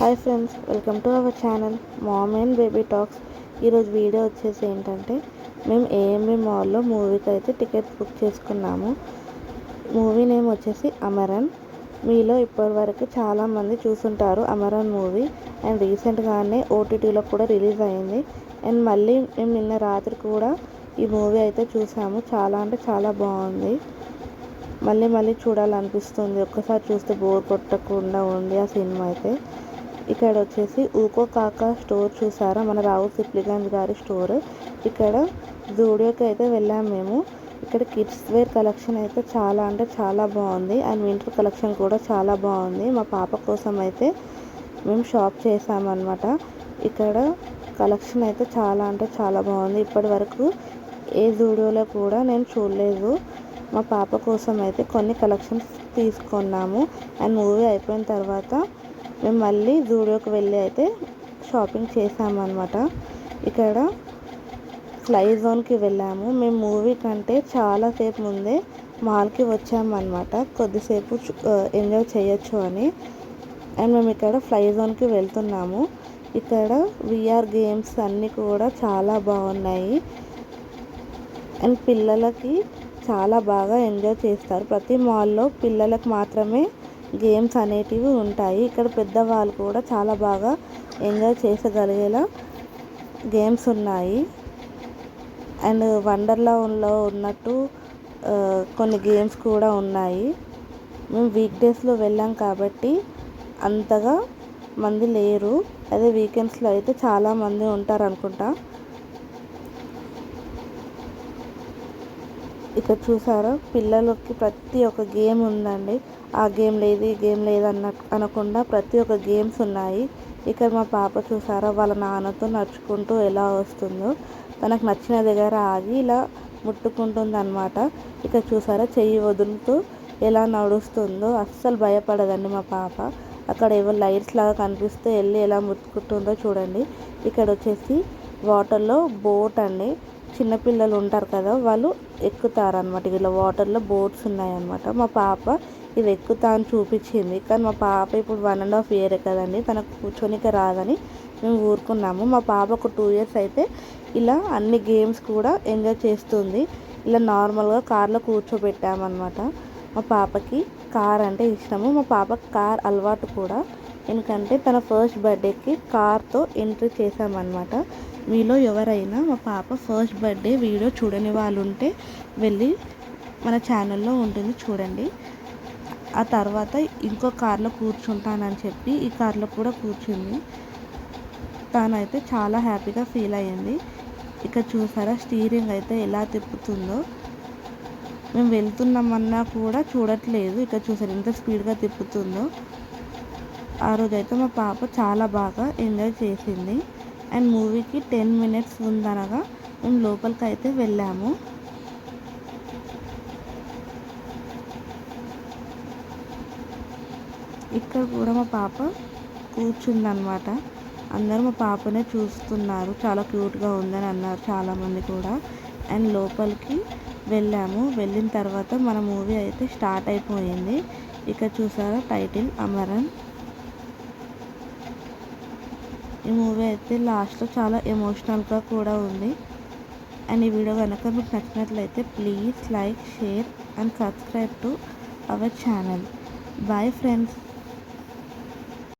Hi friends welcome to our channel mom and baby talks ఈరోజు video వచ్చేసి ఏంటంటే మేము ఏఎంబి మాల్లో మూవీకి అయితే టికెట్ బుక్ చేసుకున్నాము. మూవీ నేమ్ వచ్చేసి అమరన్ మీలో ఇప్పటివరకు చాలామంది చూసుంటారు అమరన్ మూవీ అండ్ రీసెంట్గానే ఓటీటీలో కూడా రిలీజ్ అయింది. అండ్ మళ్ళీ మేము నిన్న రాత్రి కూడా ఈ మూవీ అయితే చూసాము. చాలా అంటే చాలా బాగుంది. మళ్ళీ మళ్ళీ చూడాలనిపిస్తుంది. ఒక్కసారి చూస్తే బోర్ కొట్టకుండా ఉంది ఆ సినిమా అయితే. ఇక్కడ వచ్చేసి ఊకో కాక స్టోర్ చూసారా? మన రావు సిప్లిగంజ్ గారి స్టోర్. ఇక్కడ జూడియోకి అయితే వెళ్ళాము మేము. ఇక్కడ కిడ్స్ వేర్ కలెక్షన్ అయితే చాలా అంటే చాలా బాగుంది. అండ్ వింటర్ కలెక్షన్ కూడా చాలా బాగుంది. మా పాప కోసం అయితే మేము షాప్ చేసామన్నమాట. ఇక్కడ కలెక్షన్ అయితే చాలా అంటే చాలా బాగుంది. ఇప్పటి వరకు ఏ జూడియోలో కూడా నేను చూడలేదు. మా పాప కోసం అయితే కొన్ని కలెక్షన్స్ తీసుకున్నాము. అండ్ మూవీ అయిపోయిన తర్వాత మేము మళ్ళీ జూడియోకి వెళ్ళి అయితే షాపింగ్ చేసామన్నమాట ఇక్కడ ఫ్లై జోన్కి వెళ్ళాము. మేము మూవీ కంటే చాలాసేపు ముందే మాల్కి వచ్చామన్నమాట. కొద్దిసేపు ఎంజాయ్ చేయొచ్చు అని. అండ్ మేము ఇక్కడ ఫ్లై జోన్కి వెళ్తున్నాము. ఇక్కడ విఆర్ గేమ్స్ అన్నీ కూడా చాలా బాగున్నాయి. అండ్ పిల్లలకి చాలా బాగా ఎంజాయ్ చేస్తారు. ప్రతి మాల్లో పిల్లలకు మాత్రమే గేమ్స్ అనేటివి ఉంటాయి. ఇక్కడ పెద్దవాళ్ళు కూడా చాలా బాగా ఎంజాయ్ చేసగలిగేలా గేమ్స్ ఉన్నాయి. అండ్ వండర్లాలో ఉన్నట్టు కొన్ని గేమ్స్ కూడా ఉన్నాయి. మేము వీక్ డేస్లో వెళ్ళాం కాబట్టి అంతగా మంది లేరు. అదే వీకెండ్స్లో అయితే చాలామంది ఉంటారు అనుకుంటా ఇక్కడ చూసారా? పిల్లలకి ప్రతి ఒక్క గేమ్ ఉందండి. ఆ గేమ్ లేదు ఈ గేమ్ లేదు అన్న అనకుండా ప్రతి ఒక్క గేమ్స్ ఉన్నాయి. ఇక్కడ మా పాప చూసారా? వాళ్ళ నాన్నతో నడుచుకుంటూ ఎలా వస్తుందో. తనకు నచ్చిన దగ్గర ఆగి ఇలా ముట్టుకుంటుంది అనమాట ఇక్కడ చూసారా? చెయ్యి వదులుతూ ఎలా నడుస్తుందో. అస్సలు భయపడదండి మా పాప. అక్కడ ఏవో లైట్స్ లాగా కనిపిస్తే వెళ్ళి ఎలా ముట్టుకుంటుందో చూడండి. ఇక్కడ వచ్చేసి వాటర్లో బోట్ అండి. చిన్నపిల్లలు ఉంటారు కదా వాళ్ళు ఎక్కుతారనమాట ఇలా వాటర్లో బోట్స్ ఉన్నాయన్నమాట. మా పాప ఇది ఎక్కుతా అని చూపించింది. కానీ మా పాప ఇప్పుడు వన్ అండ్ హాఫ్ ఇయర్ కదండి. తనకు కూర్చొనిక రాదని మేము ఊరుకున్నాము. మా పాప ఒక టూ ఇయర్స్ అయితే ఇలా అన్ని గేమ్స్ కూడా ఎంజాయ్ చేస్తుంది. ఇలా నార్మల్గా కార్లో కూర్చోబెట్టామన్నమాట. మా పాపకి కార్ అంటే ఇష్టము. మా పాపకి కార్ అలవాటు కూడా. ఎందుకంటే తన ఫస్ట్ బర్త్డేకి కార్తో ఎంట్రీ చేశామన్నమాట. మీలో ఎవరైనా మా పాప ఫస్ట్ బర్త్డే వీడియో చూడని వాళ్ళు ఉంటే వెళ్ళి మన ఛానల్లో ఉంటుంది చూడండి. ఆ తర్వాత ఇంకో కార్లో కూర్చుంటానని చెప్పి ఈ కార్లో కూడా కూర్చుంది. తానైతే చాలా హ్యాపీగా ఫీల్ అయ్యింది. ఇక చూసారా స్టీరింగ్ అయితే ఎలా తిప్పుతుందో. మేము వెళ్తున్నామన్నా కూడా చూడట్లేదు. ఇక్కడ చూసారు ఎంత స్పీడ్గా తిప్పుతుందో. ఆ రోజైతే మా పాప చాలా బాగా ఎంజాయ్ చేసింది. అండ్ మూవీకి టెన్ మినిట్స్ ఉందనగా మేము లోపలికి అయితే వెళ్ళాము. ఇక్కడ కూడా మా పాప కూర్చుందనమాట అందరూ మా పాపనే చూస్తున్నారు. చాలా క్యూట్గా ఉందని అన్నారు చాలామంది కూడా. అండ్ లోపలికి వెళ్ళాము. వెళ్ళిన తర్వాత మన మూవీ అయితే స్టార్ట్ అయిపోయింది. ఇక్కడ చూసారా టైటిల్? అమరన్ ఈ మూవీ అయితే లాస్ట్లో చాలా ఎమోషనల్గా కూడా ఉంది. అండ్ ఈ వీడియో కనుక మీకు నచ్చినట్లయితే please like share and subscribe to our channel. Bye friends.